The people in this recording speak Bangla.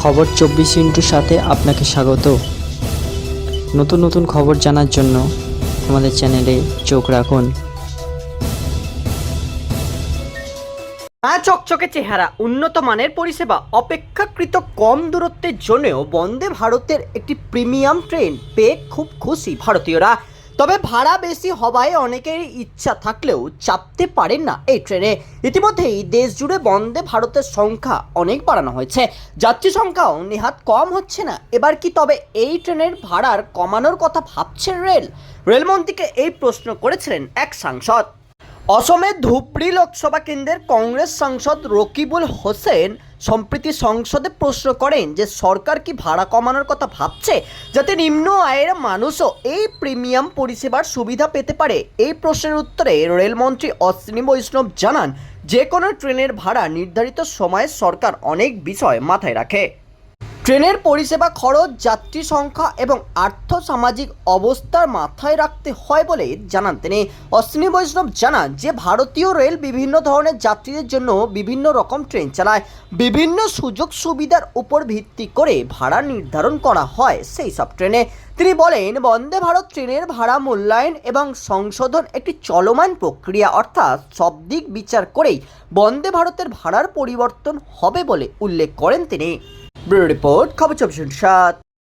খবর চব্বিশ ইন্টুর সাথে আপনাকে স্বাগত। নতুন নতুন খবর জানার জন্য আমাদের চ্যানেলে চোখ রাখুন। না চকচকে চেহারা, উন্নত মানের পরিষেবা, অপেক্ষাকৃত কম দূরত্বের জন্যও বন্দে ভারতের একটি প্রিমিয়াম ট্রেন, পেয়ে খুব খুশি ভারতীয়রা। তবে ভাড়া বেশি হওয়ায় অনেকের ইচ্ছা থাকলেও চাপতে পারেন না এই ট্রেনে। ইতিমধ্যেই দেশ জুড়ে বন্দে ভারতের সংখ্যা অনেক বাড়ানো হয়েছে। যাত্রী সংখ্যাও নেহাত কম হচ্ছে না। এবার কি তবে এই ট্রেনের ভাড়ার কমানোর কথা ভাবছেন রেল? রেলমন্ত্রীকে এই প্রশ্ন করেছিলেন এক সাংসদ। অসমের ধুবড়ি লোকসভা কেন্দ্রের কংগ্রেস সাংসদ রকিবুল হোসেন সম্প্রতি সংসদে প্রশ্ন করেন যে সরকার কি ভাড়া কমানোর কথা ভাবছে? যাতে নিম্ন আয়ের মানুষও এই প্রিমিয়াম পরিষেবার সুবিধা পেতে পারে। এই প্রশ্নের উত্তরে রেলমন্ত্রী অশ্বিনী বৈষ্ণব জানান, যে কোনো ট্রেনের ভাড়া নির্ধারিত সময়ে সরকার অনেক বিষয় মাথায় রাখে। ট্রেনের পরিষেবা খরচ, যাত্রী সংখ্যা এবং আর্থ সামাজিক অবস্থার মাথায় রাখতে হয় বলে জানান তিনি। অশ্বিনী বৈষ্ণব জানান যে, ভারতীয় রেল বিভিন্ন ধরনের যাত্রীদের জন্য বিভিন্ন রকম ট্রেন চালায়। বিভিন্ন সুযোগ সুবিধার উপর ভিত্তি করে ভাড়া নির্ধারণ করা হয় সেই সব ট্রেনে। তিনি বলেন, বন্দে ভারত ট্রেনের ভাড়া মূল্যায়ন এবং সংশোধন একটি চলমান প্রক্রিয়া, অর্থাৎ সব দিক বিচার করেই বন্দে ভারতের ভাড়ার পরিবর্তন হবে বলে উল্লেখ করেন তিনি। ব্যুরো রিপোর্ট খবর চব্বিশ সাত।